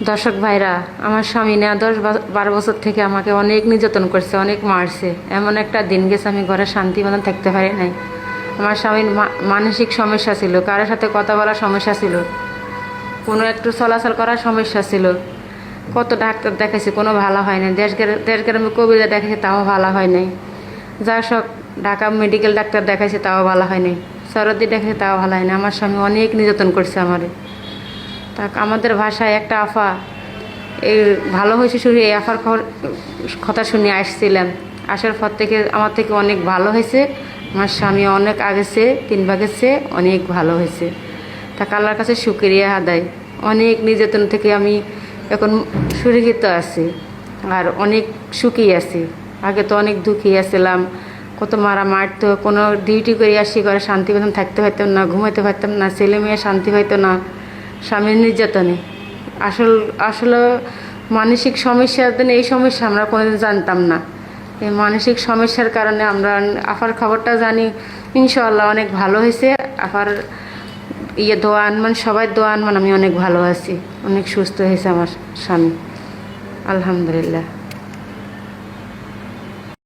দর্শক ভাইরা, আমার স্বামী নেওয়া দশ বারো বছর থেকে আমাকে অনেক নির্যাতন করছে, অনেক মারছে। এমন একটা দিন গেছে, আমি ঘরে শান্তি মতন থাকতে পারি নাই। আমার স্বামীর মানসিক সমস্যা ছিল, কারোর সাথে কথা বলার সমস্যা ছিল, কোনো একটু চলাচল করার সমস্যা ছিল। কত ডাক্তার দেখাইছি, কোনো ভালো হয় নাই। দেশ দেশ গ্রামে কবিরা দেখাইছি, তাও ভালো হয় নাই। যা সব ঢাকা মেডিকেল ডাক্তার দেখাইছে, তাও ভালো হয় নাই। সরদি দেখাইছে, তাও ভালো হয় না আমার স্বামী অনেক নির্যাতন করছে আমারে। তা আমাদের ভাষায় একটা আফা। এই ভালো হয়েছে শুধু এই আফার কথা শুনে আসছিলাম। আসার পর থেকে আমার থেকে অনেক ভালো হয়েছে। আমার স্বামী অনেক আগেছে, তিন ভাগেছে অনেক ভালো হয়েছে। তা আল্লাহর কাছে শুক্রিয়া আদায়। অনেক নির্যাতন থেকে আমি এখন সুরক্ষিত আছি আর অনেক সুখী আছি। আগে তো অনেক দুঃখী আছিলাম। কত মারা মারতো কোনো ডিউটি করে আসি করে শান্তি মতন থাকতে পারতাম না, ঘুমাইতে পারতাম না ছেলে মেয়ে শান্তি পাইতো না। স্বামীর নির্যাতনে। আসল আসলে মানসিক সমস্যার দিন এই সমস্যা আমরা কোনোদিন জানতাম না। এই মানসিক সমস্যার কারণে আমরা আফার খবরটা জানি। ইনশাল্লাহ অনেক ভালো হয়েছে। আফার ইয়ে দোয়া আনমান, সবাই দোয়া আনমান, আমি অনেক ভালো আছি। অনেক সুস্থ হয়েছে আমার স্বামী। আলহামদুলিল্লাহ।